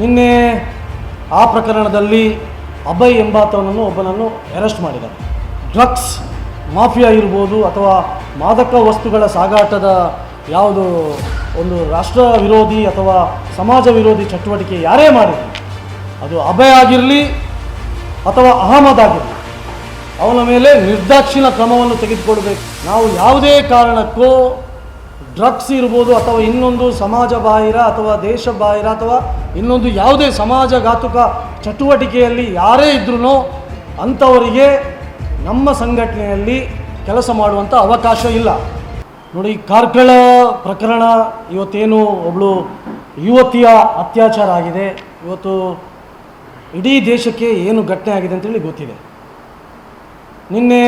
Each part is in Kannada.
ನಿನ್ನೆ ಆ ಪ್ರಕರಣದಲ್ಲಿ ಅಭಯ್ ಎಂಬಾತವನನ್ನು ಒಬ್ಬನನ್ನು ಅರೆಸ್ಟ್ ಮಾಡಿದ್ದಾರೆ. ಡ್ರಗ್ಸ್ ಮಾಫಿಯಾ ಇರ್ಬೋದು ಅಥವಾ ಮಾದಕ ವಸ್ತುಗಳ ಸಾಗಾಟದ ಯಾವುದು ಒಂದು ರಾಷ್ಟ್ರ ವಿರೋಧಿ ಅಥವಾ ಸಮಾಜ ವಿರೋಧಿ ಚಟುವಟಿಕೆ ಯಾರೇ ಮಾಡಿದ್ರು, ಅದು ಅಭಯ್ ಆಗಿರಲಿ ಅಥವಾ ಅಹಮದ್ ಆಗಿರಲಿ, ಅವನ ಮೇಲೆ ನಿರ್ದಾಕ್ಷಿಣ್ಯ ಕ್ರಮವನ್ನು ತೆಗೆದುಕೊಳ್ಬೇಕು. ನಾವು ಯಾವುದೇ ಕಾರಣಕ್ಕೂ ಡ್ರಗ್ಸ್ ಇರ್ಬೋದು ಅಥವಾ ಇನ್ನೊಂದು ಸಮಾಜ ಬಾಹಿರ ಅಥವಾ ದೇಶ ಬಾಹಿರ ಅಥವಾ ಇನ್ನೊಂದು ಯಾವುದೇ ಸಮಾಜಘಾತುಕ ಚಟುವಟಿಕೆಯಲ್ಲಿ ಯಾರೇ ಇದ್ರೂ ಅಂಥವರಿಗೆ ನಮ್ಮ ಸಂಘಟನೆಯಲ್ಲಿ ಕೆಲಸ ಮಾಡುವಂಥ ಅವಕಾಶ ಇಲ್ಲ. ನೋಡಿ, ಕಾರ್ಕಳ ಪ್ರಕರಣ ಇವತ್ತೇನು ಒಬ್ಬಳು ಯುವತಿಯ ಅತ್ಯಾಚಾರ ಆಗಿದೆ. ಇವತ್ತು ಇಡೀ ದೇಶಕ್ಕೆ ಏನು ಘಟನೆ ಆಗಿದೆ ಅಂತೇಳಿ ಗೊತ್ತಿದೆ. ನಿನ್ನೆ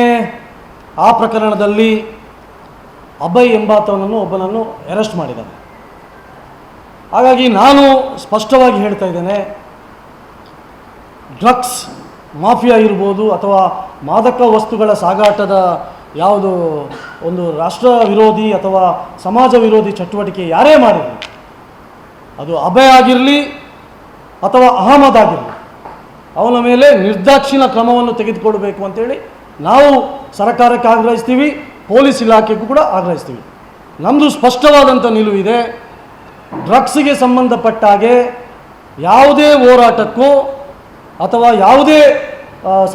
ಆ ಪ್ರಕರಣದಲ್ಲಿ ಅಭಯ್ ಎಂಬಾತವನನ್ನು ಒಬ್ಬನನ್ನು ಅರೆಸ್ಟ್ ಮಾಡಿದ್ದಾನೆ. ಹಾಗಾಗಿ ನಾನು ಸ್ಪಷ್ಟವಾಗಿ ಹೇಳ್ತಾ ಇದ್ದೇನೆ ಡ್ರಗ್ಸ್ ಮಾಫಿಯಾ ಇರ್ಬೋದು ಅಥವಾ ಮಾದಕ ವಸ್ತುಗಳ ಸಾಗಾಟದ ಯಾವುದು ಒಂದು ರಾಷ್ಟ್ರ ವಿರೋಧಿ ಅಥವಾ ಸಮಾಜ ವಿರೋಧಿ ಚಟುವಟಿಕೆ ಯಾರೇ ಮಾಡಿರಲಿ, ಅದು ಅಭಯ ಆಗಿರಲಿ ಅಥವಾ ಅಹಮದ್ ಆಗಿರಲಿ, ಅವನ ಮೇಲೆ ನಿರ್ದಾಕ್ಷಿಣ ಕ್ರಮವನ್ನು ತೆಗೆದುಕೊಳ್ಬೇಕು ಅಂತೇಳಿ ನಾವು ಸರ್ಕಾರಕ್ಕೆ ಆಗ್ರಹಿಸ್ತೀವಿ. ಪೊಲೀಸ್ ಇಲಾಖೆಗೂ ಕೂಡ ಆಗ್ರಹಿಸ್ತೀವಿ. ನಮ್ಮದು ಸ್ಪಷ್ಟವಾದಂಥ ನಿಲುವಿದೆ ಡ್ರಗ್ಸ್ಗೆ ಸಂಬಂಧಪಟ್ಟ ಹಾಗೆ ಯಾವುದೇ ಹೋರಾಟಕ್ಕೂ ಅಥವಾ ಯಾವುದೇ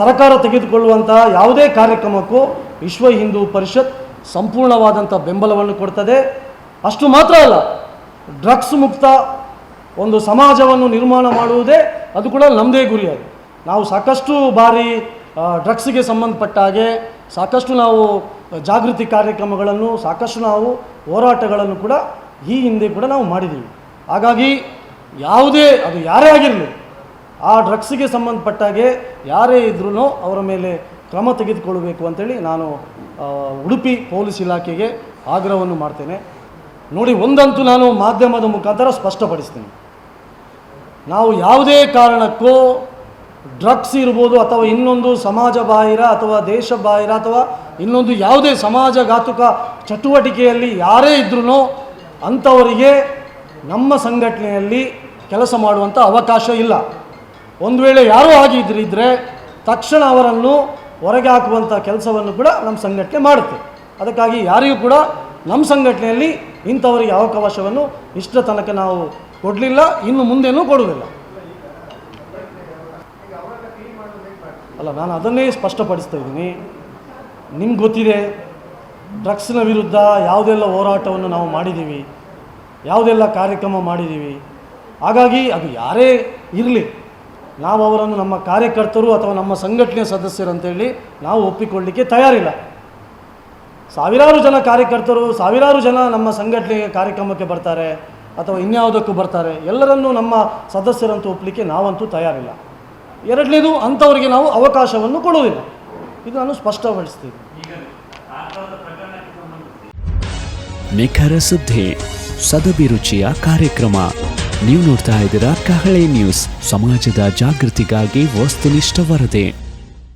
ಸರ್ಕಾರ ತೆಗೆದುಕೊಳ್ಳುವಂಥ ಯಾವುದೇ ಕಾರ್ಯಕ್ರಮಕ್ಕೂ ವಿಶ್ವ ಹಿಂದೂ ಪರಿಷತ್ ಸಂಪೂರ್ಣವಾದಂಥ ಬೆಂಬಲವನ್ನು ಕೊಡ್ತದೆ. ಅಷ್ಟು ಮಾತ್ರ ಅಲ್ಲ, ಡ್ರಗ್ಸ್ ಮುಕ್ತ ಒಂದು ಸಮಾಜವನ್ನು ನಿರ್ಮಾಣ ಮಾಡುವುದೇ ಅದು ಕೂಡ ನಮ್ಮದೇ ಗುರಿ ಅದು. ನಾವು ಸಾಕಷ್ಟು ಬಾರಿ ಡ್ರಗ್ಸ್ಗೆ ಸಂಬಂಧಪಟ್ಟ ಹಾಗೆ ಸಾಕಷ್ಟು ನಾವು ಜಾಗೃತಿ ಕಾರ್ಯಕ್ರಮಗಳನ್ನು, ಸಾಕಷ್ಟು ನಾವು ಹೋರಾಟಗಳನ್ನು ಕೂಡ ಈ ಹಿಂದೆ ಕೂಡ ನಾವು ಮಾಡಿದ್ದೀವಿ ಹಾಗಾಗಿ ಯಾವುದೇ, ಅದು ಯಾರೇ ಆಗಿರಲಿ, ಆ ಡ್ರಗ್ಸ್ಗೆ ಸಂಬಂಧಪಟ್ಟಾಗೆ ಯಾರೇ ಇದ್ರೂ ಅವರ ಮೇಲೆ ಕ್ರಮ ತೆಗೆದುಕೊಳ್ಳಬೇಕು ಅಂತೇಳಿ ನಾನು ಉಡುಪಿ ಪೊಲೀಸ್ ಇಲಾಖೆಗೆ ಆಗ್ರಹವನ್ನು ಮಾಡ್ತೇನೆ. ನೋಡಿ, ಒಂದಂತೂ ನಾನು ಮಾಧ್ಯಮದ ಮುಖಾಂತರ ಸ್ಪಷ್ಟಪಡಿಸ್ತೇನೆ. ನಾವು ಯಾವುದೇ ಕಾರಣಕ್ಕೂ ಡ್ರಗ್ಸ್ ಇರ್ಬೋದು ಅಥವಾ ಇನ್ನೊಂದು ಸಮಾಜ ಬಾಹಿರ ಅಥವಾ ದೇಶ ಬಾಹಿರ ಅಥವಾ ಇನ್ನೊಂದು ಯಾವುದೇ ಸಮಾಜಘಾತುಕ ಚಟುವಟಿಕೆಯಲ್ಲಿ ಯಾರೇ ಇದ್ರೂ ಅಂಥವರಿಗೆ ನಮ್ಮ ಸಂಘಟನೆಯಲ್ಲಿ ಕೆಲಸ ಮಾಡುವಂಥ ಅವಕಾಶ ಇಲ್ಲ. ಒಂದು ವೇಳೆ ಯಾರೋ ಇದ್ದರೆ ತಕ್ಷಣ ಅವರನ್ನು ಹೊರಗೆ ಹಾಕುವಂಥ ಕೆಲಸವನ್ನು ಕೂಡ ನಮ್ಮ ಸಂಘಟನೆ ಮಾಡುತ್ತೆ. ಅದಕ್ಕಾಗಿ ಯಾರಿಗೂ ಕೂಡ ನಮ್ಮ ಸಂಘಟನೆಯಲ್ಲಿ ಇಂಥವರಿಗೆ ಅವಕಾಶವನ್ನು ಇಷ್ಟ ತನಕ ನಾವು ಕೊಡಲಿಲ್ಲ, ಇನ್ನು ಮುಂದೇನೂ ಕೊಡುವುದಿಲ್ಲ. ಅಲ್ಲ, ನಾನು ಅದನ್ನೇ ಸ್ಪಷ್ಟಪಡಿಸ್ತಾ ಇದ್ದೀನಿ. ನಿಮ್ಗೆ ಗೊತ್ತಿದೆ, ಡ್ರಗ್ಸ್ನ ವಿರುದ್ಧ ಯಾವುದೆಲ್ಲ ಹೋರಾಟವನ್ನು ನಾವು ಮಾಡಿದ್ದೀವಿ, ಯಾವುದೆಲ್ಲ ಕಾರ್ಯಕ್ರಮ ಮಾಡಿದ್ದೀವಿ. ಹಾಗಾಗಿ ಅದು ಯಾರೇ ಇರಲಿ, ನಾವು ಅವರನ್ನು ನಮ್ಮ ಕಾರ್ಯಕರ್ತರು ಅಥವಾ ನಮ್ಮ ಸಂಘಟನೆ ಸದಸ್ಯರು ಅಂತೇಳಿ ನಾವು ಒಪ್ಪಿಕೊಳ್ಳಲಿಕ್ಕೆ ತಯಾರಿಲ್ಲ. ಸಾವಿರಾರು ಜನ ಕಾರ್ಯಕರ್ತರು, ಸಾವಿರಾರು ಜನ ನಮ್ಮ ಸಂಘಟನೆಗೆ ಕಾರ್ಯಕ್ರಮಕ್ಕೆ ಬರ್ತಾರೆ ಅಥವಾ ಇನ್ಯಾವುದಕ್ಕೂ ಬರ್ತಾರೆ, ಎಲ್ಲರನ್ನೂ ನಮ್ಮ ಸದಸ್ಯರಂತೂ ಒಪ್ಪಲಿಕ್ಕೆ ನಾವಂತೂ ತಯಾರಿಲ್ಲ. ಎರಡನೇದು, ಅಂಥವರಿಗೆ ನಾವು ಅವಕಾಶವನ್ನು ಕೊಡುವುದಿಲ್ಲ. ಇದು ಸ್ಪಷ್ಟಪಡಿಸ್ತೀವಿ ನಿಖರ ಸುದ್ದಿ ಸದಭಿರುಚಿಯ ಕಾರ್ಯಕ್ರಮ. ನೀವು ನೋಡ್ತಾ ಇದ್ದೀರಾ ಕಹಳೆ ನ್ಯೂಸ್. ಸಮಾಜದ ಜಾಗೃತಿಗಾಗಿ ವಸ್ತುನಿಷ್ಠ ವರದಿ.